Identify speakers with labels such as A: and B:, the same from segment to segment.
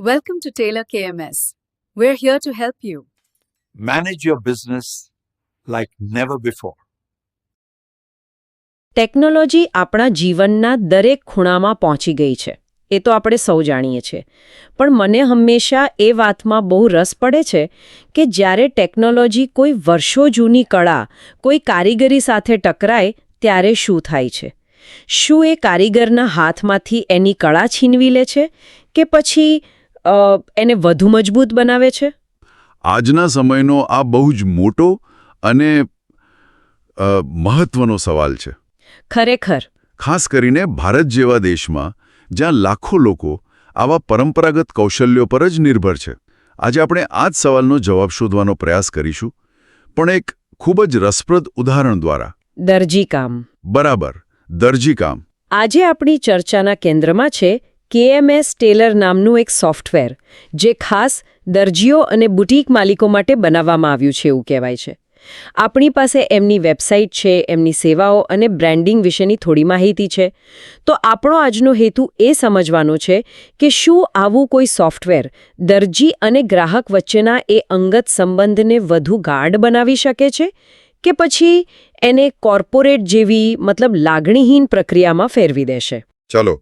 A: Welcome to Taylor KMS. We're here to help you.
B: manage your business like never before.
C: Technology આપણા જીવનના દરેક ખૂણામાં પહોંચી ગઈ છે એ તો આપણે સૌ જાણીએ છીએ પણ મને હંમેશા એ વાતમાં બહુ રસ પડે છે કે જ્યારે ટેકનોલોજી કોઈ વર્ષો જૂની કળા કોઈ કારીગરી સાથે ટકરાય ત્યારે શું થાય છે શું એ કારીગરના હાથમાંથી એની કળા છીનવી લે છે કે પછી એને વધુ મજબૂત બનાવે છે?
D: આજના સમયનો આ બહુ જ મોટો અને મહત્વનો સવાલ છે.
C: ખરેખર.
D: ખાસ કરીને ભારત જેવા દેશમાં જ્યાં લાખો લોકો આવા પરંપરાગત કૌશલ્યો પર જ નિર્ભર છે. આજે આપણે આ જ સવાલનો જવાબ શોધવાનો પ્રયાસ કરીશું પણ એક ખૂબ જ રસપ્રદ ઉદાહરણ દ્વારા.
C: દરજીકામ.
D: બરાબર દરજીકામ.
C: આજે આપણી ચર્ચાના કેન્દ્રમાં છે કેએમએસ ટેલર નામનું એક સોફ્ટવેર, જે ખાસ દરજીઓ અને બુટીક માલિકો માટે બનાવવામાં આવ્યું છે એવું કહેવાય છે. આપણી પાસે એમની વેબસાઇટ છે, એમની સેવાઓ અને બ્રાન્ડિંગ વિશેની થોડી માહિતી છે. તો આપણો આજનો હેતુ એ સમજવાનો છે કે શું આવું કોઈ સોફ્ટવેર દરજી અને ગ્રાહક વચ્ચેના એ અંગત સંબંધને વધુ ગાઢ બનાવી શકે છે કે પછી એને કોર્પોરેટ જેવી, મતલબ લાગણીહીન પ્રક્રિયામાં ફેરવી દેશે?
D: ચાલો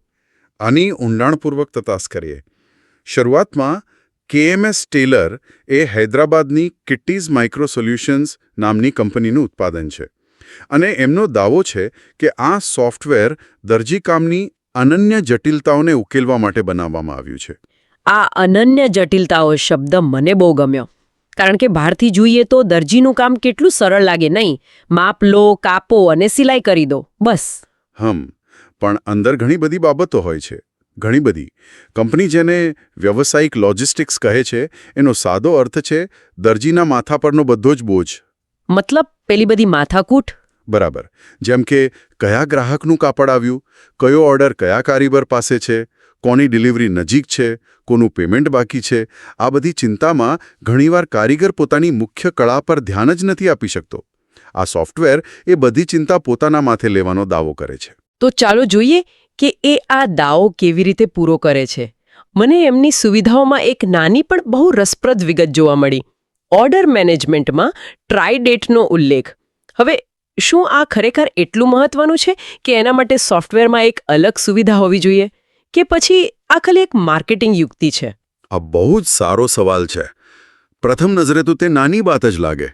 D: આની ઊંડાણપૂર્વક તપાસ કરીએ. શરૂઆતમાં કેએમએસ ટેલર એ હૈદરાબાદની કિટ્ટીઝ માઇક્રો સોલ્યુશન્સ નામની કંપનીનું ઉત્પાદન છે. અને એમનો દાવો છે કે આ સોફ્ટવેર દરજીકામની અનન્ય જટિલતાઓને ઉકેલવા માટે બનાવવામાં આવ્યું છે.
C: આ અનન્ય જટિલતાઓ શબ્દ મને બહુ ગમ્યો. કારણ કે બહારથી જોઈએ તો દરજીનું કામ કેટલું સરળ લાગે નહીં. માપ લો કાપો અને સિલાઈ કરી દો. બસ.
D: હમ. પણ અંદર ઘણી બધી બાબતો હોય છે. ઘણી બધી. કંપની જેને વ્યવસાયિક લોજિસ્ટિક્સ કહે છે એનો સાદો અર્થ છે દરજીના માથા પરનો બધો જ બોજ.
C: મતલબ પેલી બધી માથાકૂટ?
D: બરાબર. જેમ કે કયા ગ્રાહકનું કાપડ આવ્યું? કયો ઓર્ડર કયા કારીગર પાસે છે? કોની ડિલિવરી નજીક છે? કોનું પેમેન્ટ બાકી છે? આ બધી ચિંતામાં ઘણીવાર કારીગર પોતાની મુખ્ય કળા પર ધ્યાન જ નથી આપી શકતો. આ સોફ્ટવેર એ બધી ચિંતા પોતાના માથે લેવાનો દાવો કરે છે.
C: તો ચાલો જોઈએ કે એ આ દાવો કેવી રીતે પૂરો કરે છે. મને એમની સુવિધાઓમાં એક નાની પણ બહુ રસપ્રદ વિગત જોવા મળી. ઓર્ડર મેનેજમેન્ટમાં ટ્રાય ડેટનો ઉલ્લેખ. હવે શું આ ખરેખર એટલું મહત્વનું છે કે એના માટે સોફ્ટવેરમાં એક અલગ સુવિધા હોવી જોઈએ? કે પછી આ ખાલી એક માર્કેટિંગ યુક્તિ છે?
D: આ બહુ જ સારો સવાલ છે. પ્રથમ નજરે તો તે નાની વાત જ લાગે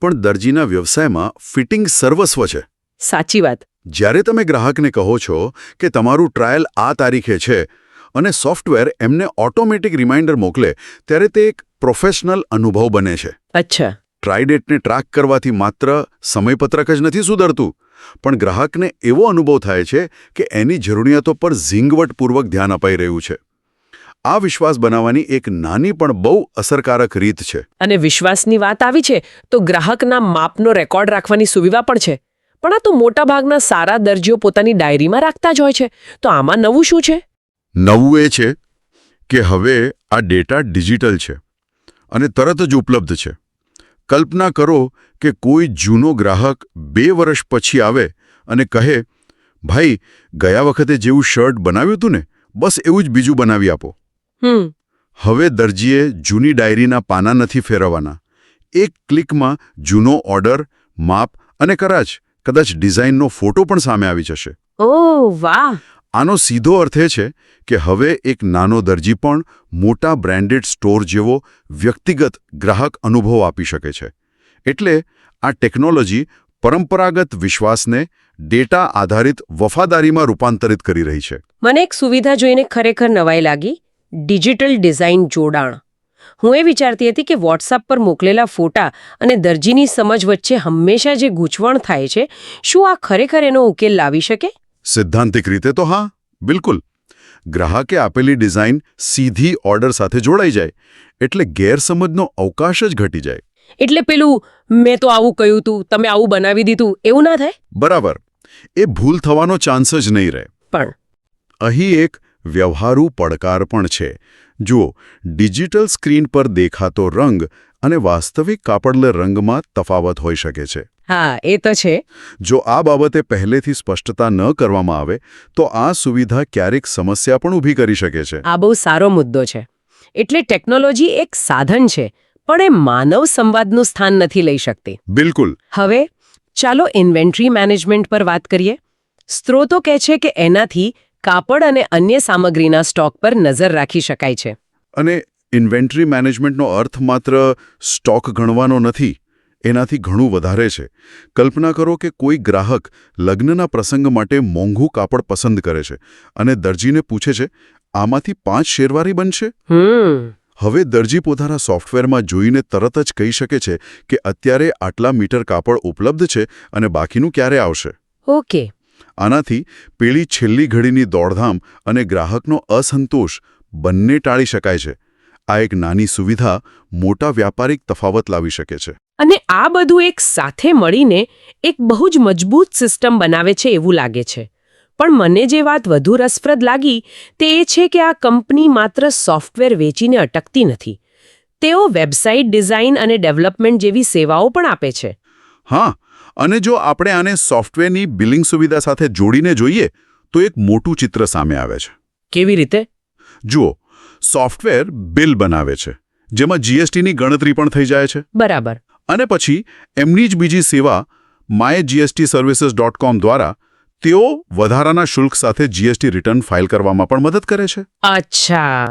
D: પણ દરજીના વ્યવસાયમાં ફિટિંગ સર્વસ્વ છે.
C: સાચી વાત.
D: જ્યારે તમે ગ્રાહકને કહો છો કે તમારું ટ્રાયલ આ તારીખે છે અને સોફ્ટવેર એમને ઓટોમેટિક રિમાઇન્ડર મોકલે ત્યારે તે એક પ્રોફેશનલ અનુભવ બને છે.
C: અચ્છા.
D: ટ્રાયડેટને ટ્રાક કરવાથી માત્ર સમયપત્રક જ નથી સુધરતું પણ ગ્રાહકને એવો અનુભવ થાય છે કે એની જરૂરિયાતો પર ઝીંગવટપૂર્વક ધ્યાન અપાઈ રહ્યું છે. આ વિશ્વાસ બનાવવાની એક નાની પણ બહુ અસરકારક રીત છે.
C: અને વિશ્વાસની વાત આવી છે તો ગ્રાહકના માપનો રેકોર્ડ રાખવાની સુવિધા પણ છે. પણ આ તો મોટાભાગના સારા દરજીઓ પોતાની ડાયરીમાં રાખતા જ હોય છે. તો આમાં નવું શું છે?
D: નવું એ છે કે હવે આ ડેટા ડિજિટલ છે અને તરત જ ઉપલબ્ધ છે. કલ્પના કરો કે કોઈ જૂનો ગ્રાહક બે વર્ષ પછી આવે અને કહે ભાઈ ગયા વખતે જેવું શર્ટ બનાવ્યું હતું ને બસ એવું જ બીજું બનાવી આપો.
C: હમ.
D: હવે દરજીએ જૂની ડાયરીના પાના નથી ફેરવવાના. એક ક્લિકમાં જૂનો ઓર્ડર માપ અને કદાચ કદાચ ડિઝાઇનનો ફોટો પણ સામે આવી જશે.
C: ઓ વાહ!
D: આનો સીધો અર્થ એ છે કે હવે એક નાનો દરજી પણ મોટા બ્રાન્ડેડ સ્ટોર જેવો વ્યક્તિગત ગ્રાહક અનુભવ આપી શકે છે. એટલે આ ટેકનોલોજી પરંપરાગત વિશ્વાસને ડેટા આધારિત વફાદારીમાં રૂપાંતરિત કરી રહી છે.
C: મને એક સુવિધા જોઈને ખરેખર નવાઈ લાગી. ડિજિટલ ડિઝાઇન જોડાણ. હું એ વિચારતી હતી કે વોટ્સઅપ પર મોકલેલા ફોટા અને દરજીની સમજ વચ્ચે હંમેશા જે ગૂંચવણ થાય છે શું આ ખરેખર એનો ઉકેલ લાવી શકે?
D: સિદ્ધાંતિક રીતે તો હા બિલકુલ. ગ્રાહકે આપેલી ડિઝાઇન સીધી ઓર્ડર સાથે જોડાઈ જાય એટલે ગેરસમજનો અવકાશ જ ઘટી જાય.
C: એટલે પેલું મેં તો આવું કહ્યું તું તમે આવું બનાવી દીધું એવું ના થાય?
D: બરાબર. એ ભૂલ થવાનો ચાન્સ જ નહીં રહે.
C: પણ
D: અહીં એક વ્યવહારુ પડકાર પણ છે. જુઓ ડિજિટલ સ્ક્રીન પર દેખાતો રંગ અને વાસ્તવિક કાપડલે રંગમાં તફાવત હોઈ શકે છે.
C: હા એ તો છે.
D: જો આ બાબતે પહેલેથી સ્પષ્ટતા ન કરવામાં આવે તો આ સુવિધા ક્યારેક સમસ્યા પણ ઊભી કરી શકે છે.
C: આ બહુ સારો મુદ્દો છે. એટલે ટેકનોલોજી એક સાધન છે પણ એ માનવ સંવાદનું સ્થાન નથી લઈ શકતી.
D: બિલકુલ.
C: હવે ચાલો ઇન્વેન્ટરી મેનેજમેન્ટ પર વાત કરીએ. સ્ત્રોતો કહે છે કે એનાથી કાપડ અને અન્ય સામગ્રીના સ્ટોક પર નજર રાખી શકાય છે.
D: અને ઇન્વેન્ટરી મેનેજમેન્ટનો અર્થ માત્ર સ્ટોક ગણવાનો નથી એનાથી ઘણું વધારે છે. કલ્પના કરો કે કોઈ ગ્રાહક લગ્નના પ્રસંગ માટે મોંઘું કાપડ પસંદ કરે છે અને દરજીને પૂછે છે આમાંથી પાંચ શેરવારી બનશે? હવે દરજી પોતાના સોફ્ટવેરમાં જોઈને તરત જ કહી શકે છે કે અત્યારે આટલા મીટર કાપડ ઉપલબ્ધ છે અને બાકીનું ક્યારે આવશે.
C: ઓકે.
D: આનાથી પેલી છેલ્લી ઘડીની દોડધામ અને ગ્રાહકનો અસંતોષ બંને ટાળી શકાય છે. આ એક નાની સુવિધા મોટા વ્યાપારિક તફાવત લાવી શકે છે.
C: અને આ બધું એક સાથે મળીને એક બહુ જ મજબૂત સિસ્ટમ બનાવે છે એવું લાગે છે. પણ મને જે વાત વધુ રસપ્રદ લાગી તે એ છે કે આ કંપની માત્ર સોફ્ટવેર વેચીને અટકતી નથી. તેઓ વેબસાઇટ ડિઝાઇન અને ડેવલપમેન્ટ જેવી સેવાઓ પણ આપે છે.
D: હા અને જો આપણે આને સોફ્ટવેરની બિલિંગ સુવિધા સાથે જોડીને જોઈએ તો એક મોટું ચિત્ર સામે આવે છે.
C: કેવી રીતે?
D: જુઓ સોફ્ટવેર બિલ બનાવે છે જેમાં જીએસટીની ગણતરી પણ થઈ જાય છે.
C: બરાબર.
D: અને પછી એમની જ બીજી સેવા my GST services dot com દ્વારા તેઓ વધારાના શુલ્ક સાથે જીએસટી રિટર્ન ફાઇલ કરવામાં પણ મદદ કરે છે.
C: અચ્છા.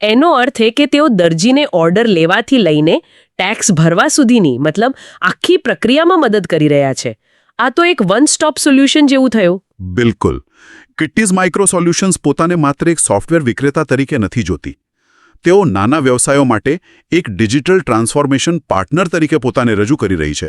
C: એનો અર્થ એ કે તેઓ દરજીને ઓર્ડર લેવાથી લઈને ટેક્સ ભરવા સુધીની મતલબ આખી પ્રક્રિયામાં મદદ કરી રહ્યા છે. આ તો એક વન સ્ટોપ સોલ્યુશન જેવું થયું.
D: બિલકુલ. કિટ્ટીઝ માઇક્રો સોલ્યુશન્સ પોતાને માત્ર એક સોફ્ટવેર વિક્રેતા તરીકે નથી જોતી. તેઓ નાના વ્યવસાયો માટે એક ડિજિટલ ટ્રાન્સફોર્મેશન પાર્ટનર તરીકે પોતાને રજૂ કરી રહી છે.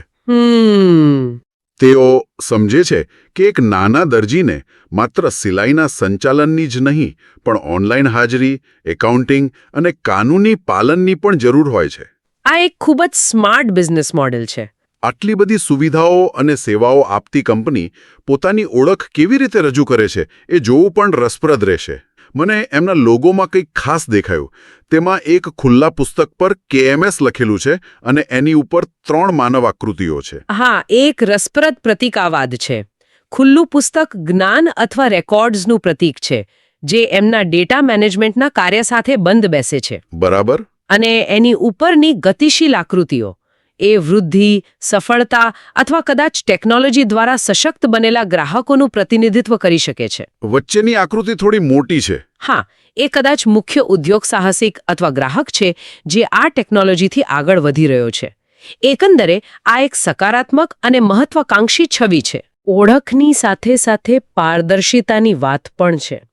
D: તેઓ સમજે છે કે એક નાના દરજીને માત્ર સિલાઈના સંચાલનની જ નહીં પણ ઓનલાઈન હાજરી એકાઉન્ટિંગ અને કાનૂની પાલનની પણ જરૂર હોય છે.
C: આ એક ખૂબ જ સ્માર્ટ બિઝનેસ મોડેલ છે.
D: આટલી બધી સુવિધાઓ અને સેવાઓ આપતી કંપની પોતાની ઓળખ કેવી રીતે રજૂ કરે છે એ જોવું પણ રસપ્રદ રહેશે. મને એમના લોગોમાં કંઈક ખાસ દેખાયું. તેમાં એક ખુલ્લા પુસ્તક પર કેએમએસ લખેલું છે અને એની ઉપર ત્રણ માનવ આકૃતિઓ છે.
C: હા એક રસપ્રદ પ્રતિકાવાદ છે. ખુલ્લું પુસ્તક જ્ઞાન અથવા રેકોર્ડ્સનું પ્રતીક છે જે એમના ડેટા મેનેજમેન્ટના કાર્ય સાથે બંધ બેસે છે.
D: બરાબર.
C: અને એની ઉપરની ગતિશીલ આકૃતિઓ. એ વૃદ્ધિ સફળતા અથવા કદાચ ટેકનોલોજી દ્વારા સશક્ત બનેલા ગ્રાહકોનું પ્રતિનિધિત્વ કરી શકે છે.
D: વચ્ચેની આકૃતિ થોડી મોટી છે.
C: હા એ કદાચ મુખ્ય ઉદ્યોગ સાહસિક અથવા ગ્રાહક છે જે આ ટેકનોલોજીથી આગળ વધી રહ્યો છે. એકંદરે આ એક સકારાત્મક અને મહત્વાકાંક્ષી છબી છે. ઓળખની સાથે સાથે પારદર્શિતાની વાત પણ છે.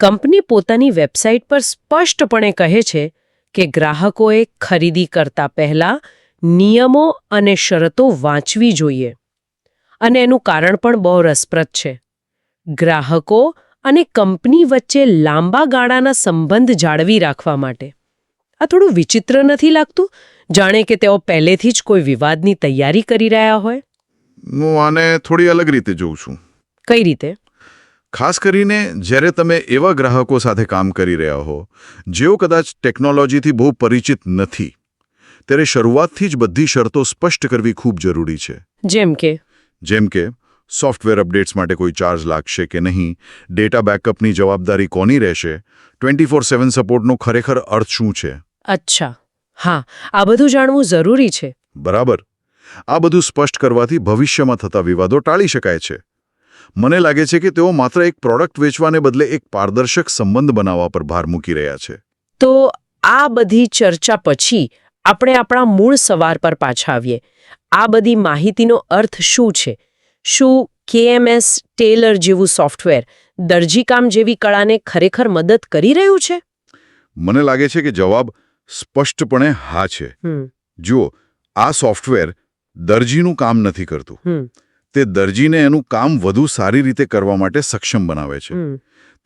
C: કંપની પોતાની વેબસાઇટ પર સ્પષ્ટપણે કહે છે કે ગ્રાહકોએ ખરીદી કરતા પહેલા નિયમો અને શરતો વાંચવી જોઈએ. અને એનું કારણ પણ બહુ રસપ્રદ છે. ગ્રાહકો અને કંપની વચ્ચે લાંબા ગાળાના સંબંધ જાળવી રાખવા માટે. આ થોડું વિચિત્ર નથી લાગતું? જાણે કે તેઓ પહેલેથી જ કોઈ વિવાદની તૈયારી કરી રહ્યા હોય?
E: હું આને થોડી અલગ રીતે જોઉં છું.
C: કઈ રીતે?
E: ખાસ કરીને જ્યારે તમે એવા ગ્રાહકો સાથે કામ કરી રહ્યા હો જેઓ કદાચ ટેકનોલોજીથી બહુ પરિચિત નથી. ત્યારે શરૂઆતથી જ બધી શરતો સ્પષ્ટ કરવી ખૂબ જરૂરી છે.
C: જેમ કે?
E: જેમ કે સોફ્ટવેર અપડેટ્સ માટે કોઈ ચાર્જ લાગશે કે નહીં ડેટા બેકઅપની જવાબદારી કોની રહેશે ટ્વેન્ટી ફોર સેવન સપોર્ટનો ખરેખર અર્થ શું છે?
C: અચ્છા. હા આ બધું જાણવું જરૂરી છે.
E: બરાબર. આ બધું સ્પષ્ટ કરવાથી ભવિષ્યમાં થતા વિવાદો ટાળી શકાય છે. મને લાગે છે કે તેઓ માત્ર એક પ્રોડક્ટ વેચવાને બદલે એક પારદર્શક સંબંધ બનાવવા પર ભાર મૂકી રહ્યા છે.
C: તો આ બધી ચર્ચા પછી આપણે આપણા મૂળ સવાર પર પાછા આવીએ. આ બધી માહિતીનો અર્થ શું છે? શું કેએમએસ ટેલર જેવું સોફ્ટવેર દરજીકામ જેવી કળાને ખરેખર મદદ કરી રહ્યું છે?
E: મને લાગે છે કે જવાબ સ્પષ્ટપણે હા છે. જુઓ આ સોફ્ટવેર દરજીનું કામ નથી કરતું. તે દરજીને એનું કામ વધુ સારી રીતે કરવા માટે સક્ષમ બનાવે છે.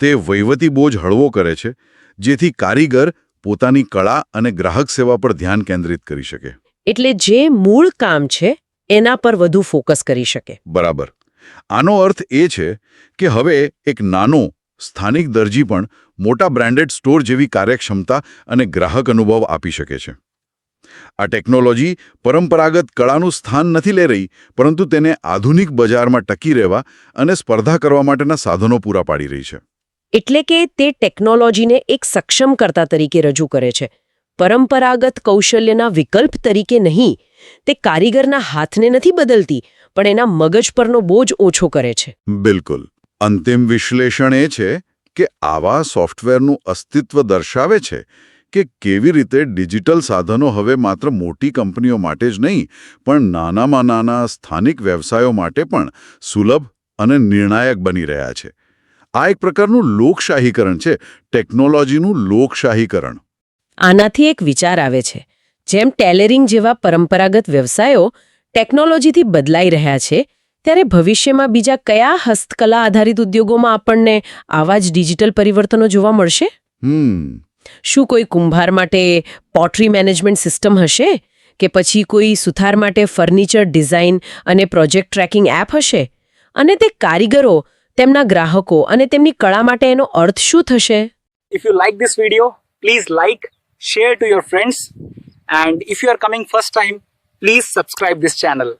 E: તે વહીવટી બોજ હળવો કરે છે જેથી કારીગર પોતાની કળા અને ગ્રાહક સેવા પર ધ્યાન કેન્દ્રિત કરી શકે.
C: એટલે જે મૂળ કામ છે એના પર વધુ ફોકસ કરી શકે.
E: બરાબર. આનો અર્થ એ છે કે હવે એક નાનો સ્થાનિક દરજી પણ મોટા બ્રાન્ડેડ સ્ટોર જેવી કાર્યક્ષમતા અને ગ્રાહક અનુભવ આપી શકે છે. આ ટેકનોલોજી પરંપરાગત કળાનું સ્થાન નથી લઈ રહી પરંતુ તેને આધુનિક બજારમાં ટકી રહેવા અને સ્પર્ધા કરવા માટેના સાધનો પૂરા પાડી રહી છે.
C: એટલે કે તે ટેકનોલોજીને એક સક્ષમકર્તા તરીકે રજૂ કરે છે. પરંપરાગત કૌશલ્યના વિકલ્પ તરીકે નહીં, તે કારીગરના હાથને નથી બદલતી, પણ એના મગજ પરનો બોજ ઓછો કરે છે.
D: બિલકુલ. અંતિમ વિશ્લેષણ એ છે કે આવા સોફ્ટવેરનું અસ્તિત્વ દર્શાવે છે કે કેવી રીતે ડિજિટલ સાધનો હવે માત્ર મોટી કંપનીઓ માટે જ નહીં, પણ નાનામાં નાના સ્થાનિક વ્યવસાયો માટે પણ સુલભ અને નિર્ણાયક બની રહ્યા છે. આ એક પ્રકારનું લોકશાહીકરણ છે ટેકનોલોજીનું લોકશાહીકરણ.
C: આનાથી એક વિચાર આવે છે. જેમ ટેલરિંગ જેવા પરંપરાગત વ્યવસાયો ટેકનોલોજીથી બદલાઈ રહ્યા છે ત્યારે ભવિષ્યમાં બીજા કયા હસ્તકલા આધારિત ઉદ્યોગોમાં આપણને આવા જ ડિજિટલ પરિવર્તનો જોવા મળશે?
D: હમ.
C: શું કોઈ કુંભાર માટે પોટરી મેનેજમેન્ટ સિસ્ટમ હશે? કે પછી કોઈ સુથાર માટે ફર્નિચર ડિઝાઇન અને પ્રોજેક્ટ ટ્રેકિંગ એપ હશે? અને તે કારીગરો તેમના ગ્રાહકો અને તેમની કળા માટે એનો અર્થ શું થશે
F: If you like this video, please like, share to your friends, and if you are coming first time, please subscribe this channel.